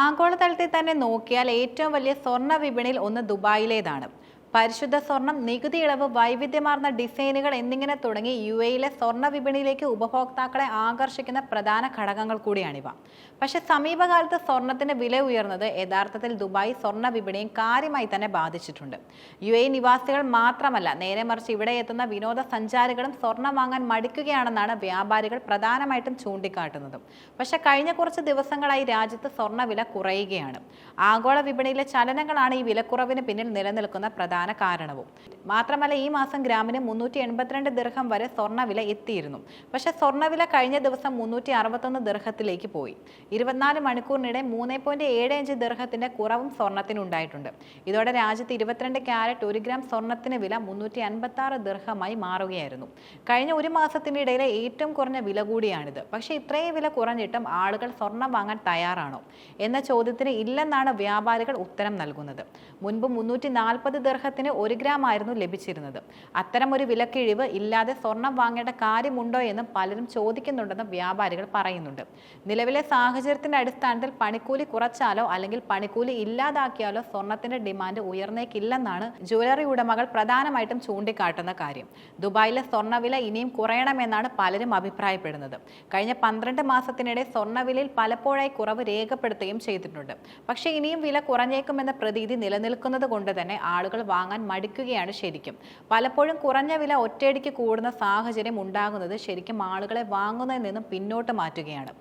ആഗോളതലത്തിൽ തന്നെ നോക്കിയാൽ ഏറ്റവും വലിയ സ്വർണ വിപണിയിൽ ഒന്ന് ദുബായിലേതാണ്. പരിശുദ്ധ സ്വർണം നികുതി ഇളവ് വൈവിധ്യമാർന്ന ഡിസൈനുകൾ എന്നിങ്ങനെ തുടങ്ങി യു എയിലെ സ്വർണ വിപണിയിലേക്ക് ഉപഭോക്താക്കളെ ആകർഷിക്കുന്ന പ്രധാന ഘടകങ്ങൾ കൂടിയാണിവ. പക്ഷെ സമീപകാലത്ത് സ്വർണത്തിന് വില ഉയർന്നത് യഥാർത്ഥത്തിൽ ദുബായ് സ്വർണ വിപണിയും കാര്യമായി തന്നെ ബാധിച്ചിട്ടുണ്ട്. യു എ നിവാസികൾ മാത്രമല്ല നേരെ മറിച്ച് ഇവിടെ എത്തുന്ന വിനോദസഞ്ചാരികളും സ്വർണം വാങ്ങാൻ മടിക്കുകയാണെന്നാണ് വ്യാപാരികൾ പ്രധാനമായിട്ടും ചൂണ്ടിക്കാട്ടുന്നത്. പക്ഷെ കഴിഞ്ഞ കുറച്ച് ദിവസങ്ങളായി രാജ്യത്ത് സ്വർണവില കുറയുകയാണ്. ആഗോള വിപണിയിലെ ചലനങ്ങളാണ് ഈ വിലക്കുറവിന് പിന്നിൽ നിലനിൽക്കുന്ന പ്രധാന കാരണവും. മാത്രമല്ല ഈ മാസം ഗ്രാമിന് മുന്നൂറ്റി എൺപത്തിരണ്ട് ദീർഘം വരെ സ്വർണവില എത്തിയിരുന്നു. പക്ഷെ സ്വർണവില കഴിഞ്ഞ ദിവസം മുന്നൂറ്റി അറുപത്തൊന്ന് ദീർഘത്തിലേക്ക് പോയി. ഇരുപത്തിനാല് മണിക്കൂറിനിടെ മൂന്ന് പോയിന്റ് ഏഴ് അഞ്ച് ദീർഘത്തിന്റെ കുറവും സ്വർണത്തിനുണ്ടായിട്ടുണ്ട് ഇതോടെ രാജ്യത്ത് ഇരുപത്തിരണ്ട് ക്യാരറ്റ് ഒരു ഗ്രാം സ്വർണത്തിന് വില മുന്നൂറ്റി അൻപത്തി ആറ് ദീർഘമായി മാറുകയായിരുന്നു. കഴിഞ്ഞ ഒരു മാസത്തിനിടയിലെ ഏറ്റവും കുറഞ്ഞ വില കൂടിയാണിത്. പക്ഷേ ഇത്രയും വില കുറഞ്ഞിട്ടും ആളുകൾ സ്വർണം വാങ്ങാൻ തയ്യാറാണോ എന്ന ചോദ്യത്തിന് ഇല്ലെന്നാണ് വ്യാപാരികൾ ഉത്തരം നൽകുന്നത്. മുൻപ് മുന്നൂറ്റി നാൽപ്പത് ദീർഘത്തിന് ഒരു ഗ്രാം ആയിരുന്നു ലഭിച്ചിരുന്നത്. അത്തരം ഒരു വിലക്കിഴിവ് ഇല്ലാതെ സ്വർണം വാങ്ങേണ്ട കാര്യമുണ്ടോ എന്ന് പലരും ചോദിക്കുന്നുണ്ടെന്ന് വ്യാപാരികൾ പറയുന്നുണ്ട്. നിലവിലെ സാഹചര്യത്തിന്റെ അടിസ്ഥാനത്തിൽ പണിക്കൂലി കുറച്ചാലോ അല്ലെങ്കിൽ പണിക്കൂലി ഇല്ലാതാക്കിയാലോ സ്വർണത്തിന്റെ ഡിമാൻഡ് ഉയർന്നേക്കില്ലെന്നാണ് ജ്വല്ലറി ഉടമകൾ പ്രധാനമായിട്ടും ചൂണ്ടിക്കാട്ടുന്ന കാര്യം. ദുബായിലെ സ്വർണവില ഇനിയും കുറയണമെന്നാണ് പലരും അഭിപ്രായപ്പെടുന്നത്. കഴിഞ്ഞ പന്ത്രണ്ട് മാസത്തിനിടെ സ്വർണവിലയിൽ പലപ്പോഴായി കുറവ് രേഖപ്പെടുത്തുകയും ചെയ്തിട്ടുണ്ട്. പക്ഷേ ഇനിയും വില കുറഞ്ഞേക്കുമെന്ന പ്രതീതി നിലനിൽക്കുന്നത് കൊണ്ട് തന്നെ ആളുകൾ വാങ്ങാൻ മടിക്കുകയാണ് ശരിക്കും. പലപ്പോഴും കുറഞ്ഞ വില ഒറ്റയടിക്ക് കൂടുന്ന സാഹചര്യം ഉണ്ടാകുന്നത് ശരിക്കും ആളുകളെ വാങ്ങുന്നതിൽ നിന്നും പിന്നോട്ട് മാറ്റുകയാണ്.